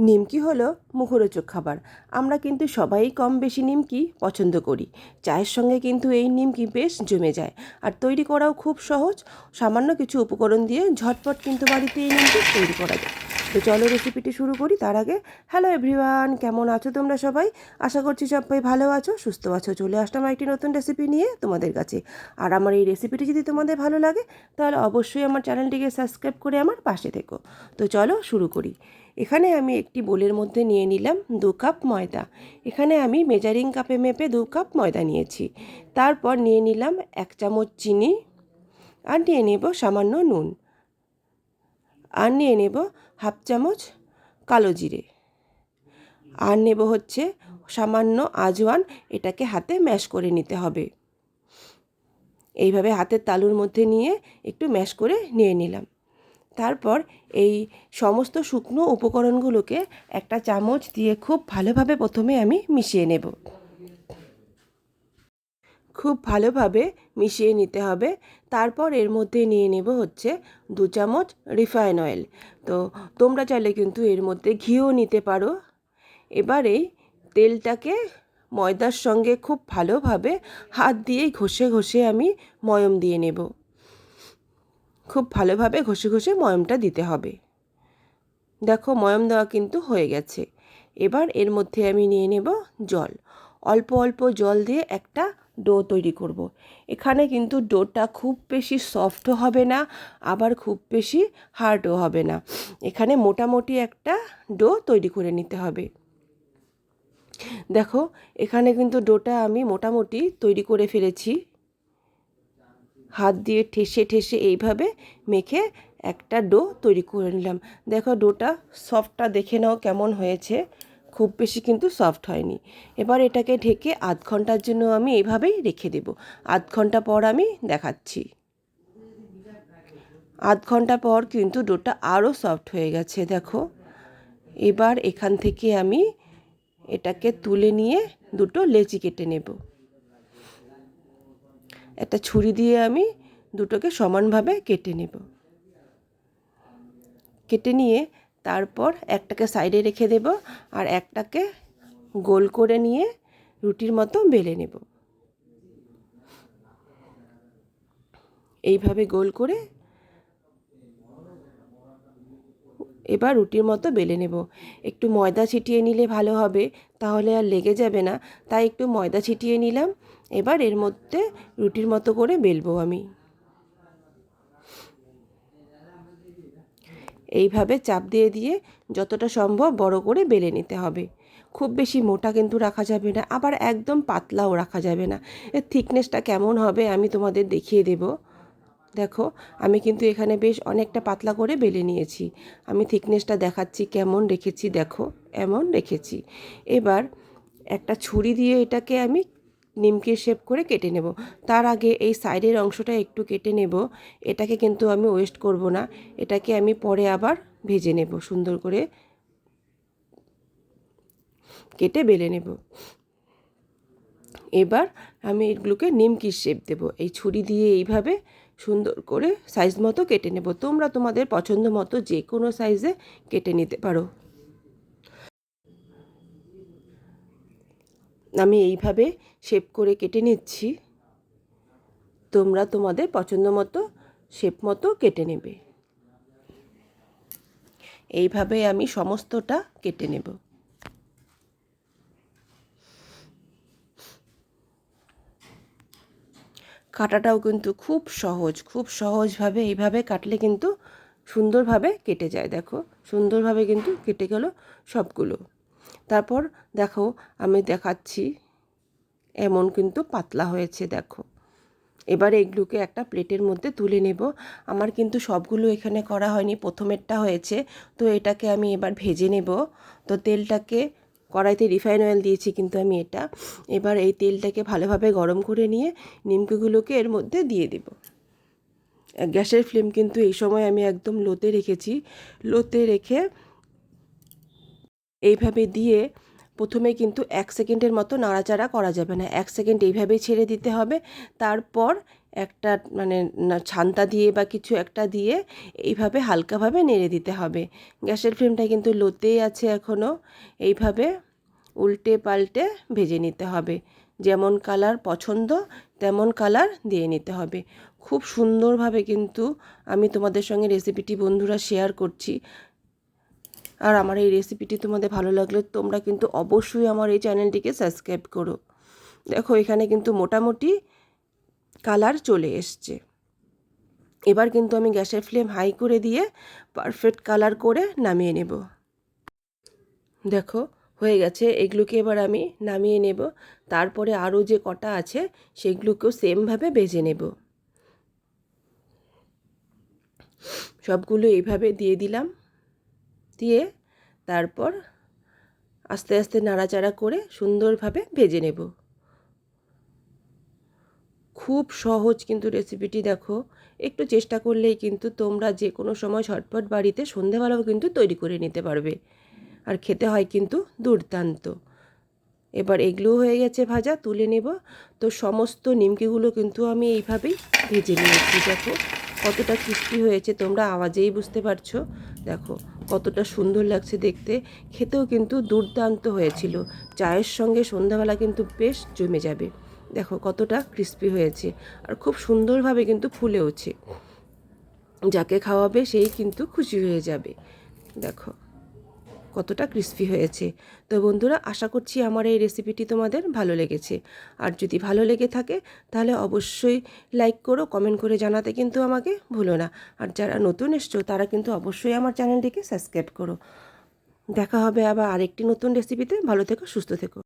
নিমকি হলো মুখরোচক খাবার। আমরা কিন্তু সবাই কম বেশি নিমকি পছন্দ করি। চায়ের সঙ্গে কিন্তু এই নিমকি বেশ জমে যায়। আর তৈরি করাও খুব সহজ। সামান্য কিছু উপকরণ দিয়ে ঝটপট কিন্তু বাড়িতে এই নিমকি তৈরি করা যায়। তো চলো রেসিপিটি শুরু করি। তার আগে হ্যালো এভরিওয়ান কেমন আছো তোমরা সবাই? আশা করছি সবাই ভালো আছো, সুস্থ আছো। চলে আসলাম একটি নতুন রেসিপি নিয়ে তোমাদের কাছে। আর আমার এই রেসিপিটি যদি তোমাদের ভালো লাগে, তাহলে অবশ্যই আমার চ্যানেলটিকে সাবস্ক্রাইব করে আমার পাশে থেকো। তো চলো শুরু করি। এখানে আমি একটি বোলের মধ্যে নিয়ে নিলাম দু কাপ ময়দা। এখানে আমি মেজারিং কাপে মেপে দু কাপ ময়দা নিয়েছি। তারপর নিয়ে নিলাম এক চামচ চিনি আর নিয়ে নেব সামান্য নুন। আর নিয়ে নেব হাফ চামচ কালো জিরে। আর নেব হচ্ছে সামান্য আজওয়ান, এটাকে হাতে ম্যাশ করে নিতে হবে। এইভাবে হাতের তালুর মধ্যে নিয়ে একটু ম্যাশ করে নিয়ে নিলাম। তারপর এই সমস্ত শুকনো উপকরণগুলোকে একটা চামচ দিয়ে খুব ভালোভাবে প্রথমে আমি মিশিয়ে নেব। খুব ভালোভাবে মিশিয়ে নিতে হবে। তারপর এর মধ্যে নিয়ে নেব হচ্ছে দু চামচ রিফাইন অয়েল। তো তোমরা চাইলে কিন্তু এর মধ্যে ঘিও নিতে পারো। এবারে তেলটাকে ময়দার সঙ্গে খুব ভালোভাবে হাত দিয়ে ঘষে ঘষে আমি ময়ম দিয়ে নেব। খুব ভালোভাবে ঘষে ঘষে ময়মটা দিতে হবে। দেখো ময়ম দেওয়া কিন্তু হয়ে গেছে। এবার এর মধ্যে আমি নিয়ে নেব জল। অল্প অল্প জল দিয়ে একটা ডো তৈরি করব। এখানে কিন্তু ডোটা খুব বেশি সফটও হবে না, আবার খুব বেশি হার্ডও হবে না। এখানে মোটামুটি একটা ডো তৈরি করে নিতে হবে। দেখো, এখানে কিন্তু ডোটা আমি মোটামুটি তৈরি করে ফেলেছি। হাত দিয়ে ঠেসে ঠেসে এইভাবে মেখে একটা ডো তৈরি করে নিলাম। দেখো ডোটা সফটটা দেখে নাও কেমন হয়েছে। খুব বেশি কিন্তু সফট হয়নি। এবার এটাকে ঢেকে আধ ঘণ্টার জন্য আমি এভাবেই রেখে দেব। আধ ঘণ্টা পর আমি দেখাচ্ছি। আধ ঘণ্টা পর কিন্তু ডোটা আরও সফট হয়ে গেছে, দেখো। এবার এখান থেকে আমি এটাকে তুলে নিয়ে দুটো লেচি কেটে নেব। একটা ছুরি দিয়ে আমি দুটোকে সমানভাবে কেটে নেব। কেটে নিয়ে তারপর একটাকে সাইডে রেখে দেব আর একটাকে গোল করে নিয়ে রুটির মতো বেলে নেব। এইভাবে গোল করে এবার রুটির মতো বেলে নেব। একটু ময়দা ছিটিয়ে নিলে ভালো হবে, তাহলে আর লেগে যাবে না। তাই একটু ময়দা ছিটিয়ে নিলাম, এবার এর মধ্যে রুটির মতো করে বেলবো আমি। এইভাবে চাপ দিয়ে দিয়ে যতটা সম্ভব বড় করে বেলে নিতে হবে। খুব বেশি মোটা কিন্তু রাখা যাবে না, আবার একদম পাতলাও রাখা যাবে না। এর থিকনেসটা কেমন হবে আমি তোমাদের দেখিয়ে দেব। দেখো, আমি কিন্তু এখানে বেশ অনেকটা পাতলা করে বেলে নিয়েছি। আমি থিকনেসটা দেখাচ্ছি, কেমন রেখেছি দেখো, এমন রেখেছি। এবার একটা ছুরি দিয়ে এটাকে আমি নিমকির শেপ করে কেটে নেব। তার আগে এই সাইডের অংশটা একটু কেটে নেব। এটাকে কিন্তু আমি ওয়েস্ট করব না। এটাকে আমি পরে আবার ভেজে নেব, সুন্দর করে কেটে বেলে নেব। এবার আমি এগুলোকে নিমকির শেপ দেব। এই ছুরি দিয়ে এইভাবে সুন্দর করে সাইজ মতো কেটে নেব। তোমরা তোমাদের পছন্দ মতো যে কোনো সাইজে কেটে নিতে পারো। আমি এইভাবে শেপ করে কেটে নিচ্ছি। তোমরা তোমাদের পছন্দ মতো শেপ মতো কেটে নেবে। এইভাবে আমি সমস্তটা কেটে নেব। কাটাটাও কিন্তু খুব সহজ, খুব সহজভাবে এইভাবে কাটলে কিন্তু সুন্দরভাবে কেটে যায়। দেখো, সুন্দরভাবে কিন্তু কেটে গেল সবগুলো। তারপর দেখো আমি দেখাচ্ছি, এমন কিন্তু পাতলা হয়েছে দেখো। এবার এগুলোকে একটা প্লেটের মধ্যে তুলে নেব। আমার কিন্তু সবগুলো এখানে করা হয়নি, প্রথমেরটা হয়েছে। তো এটাকে আমি এবার ভেজে নেব। তো তেলটাকে, কড়াইতে রিফাইন অয়েল দিয়েছি কিন্তু আমি এটা। এবার এই তেলটাকে ভালোভাবে গরম করে নিয়ে নিমকিগুলোকে এর মধ্যে দিয়ে দেব। গ্যাসের ফ্লেম কিন্তু এই সময় আমি একদম লোতে রেখেছি। লোতে রেখে এইভাবে দিয়ে প্রথমে কিন্তু এক সেকেন্ডের মতো নাড়াচাড়া করা যাবে না। এক সেকেন্ড এইভাবেই ছেড়ে দিতে হবে। তারপর একটা মানে ছান্তা দিয়ে বা কিছু একটা দিয়ে এইভাবে হালকাভাবে নেড়ে দিতে হবে। গ্যাসের ফ্লেমটা কিন্তু লোতেই আছে এখনও এইভাবে উল্টে পাল্টে ভেজে নিতে হবে। যেমন কালার পছন্দ, তেমন কালার দিয়ে নিতে হবে। খুব সুন্দরভাবে কিন্তু আমি তোমাদের সঙ্গে রেসিপিটি বন্ধুরা শেয়ার করছি। আর আমার এই রেসিপিটি তোমাদের ভালো লাগলে তোমরা কিন্তু অবশ্যই আমার এই চ্যানেলটিকে সাবস্ক্রাইব করো। দেখো, এখানে কিন্তু মোটামুটি কালার চলে এসছে। এবার কিন্তু আমি গ্যাসের ফ্লেম হাই করে দিয়ে পারফেক্ট কালার করে নামিয়ে নেব। দেখো, হয়ে গেছে। এগুলোকে এবার আমি নামিয়ে নেব। তারপরে আরও যে কটা আছে, সেগুলোকেও সেমভাবে ভেজে নেব। সবগুলো এইভাবে দিয়ে দিলাম। দিয়ে তারপর আস্তে আস্তে নাড়াচাড়া করে সুন্দরভাবে ভেজে নেব। খুব সহজ কিন্তু রেসিপিটি দেখো। একটু চেষ্টা করলেই কিন্তু তোমরা যে কোনো সময় ঝটপট বাড়িতে সন্ধেবেলাও কিন্তু তৈরি করে নিতে পারবে। আর খেতে হয় কিন্তু দুর্দান্ত। এবার এগুলো হয়ে গেছে ভাজা, তুলে নেব। তো সমস্ত নিমকিগুলো কিন্তু আমি এইভাবেই ভেজে নিয়েছি। দেখো কতটা ক্রিস্পি হয়েছে, তোমরা আওয়াজেই বুঝতে পারছ। দেখো কতটা সুন্দর লাগছে দেখতে। খেতেও কিন্তু দুর্দান্ত হয়েছিল। চায়ের সঙ্গে সন্ধ্যাবেলা কিন্তু বেশ জমে যাবে। দেখো কতটা ক্রিস্পি হয়েছে। আর খুব সুন্দরভাবে কিন্তু ফুলেওছে। যাকে খাওয়াবে সেই কিন্তু খুশি হয়ে যাবে। দেখো। কতটা ক্রিস্পি হয়েছে। তো বন্ধুরা, আশা করছি আমার এই রেসিপিটি তোমাদের ভালো লেগেছে। আর যদি ভালো লেগে থাকে, তাহলে অবশ্যই লাইক করো কমেন্ট করে জানাতে কিন্তু আমাকে ভুলো না। আর যারা নতুন এসছো, তারা কিন্তু অবশ্যই আমার চ্যানেলটিকে সাবস্ক্রাইব করো। দেখা হবে আবার আরেকটি নতুন রেসিপিতে ভালো থেকো, সুস্থ থেকো।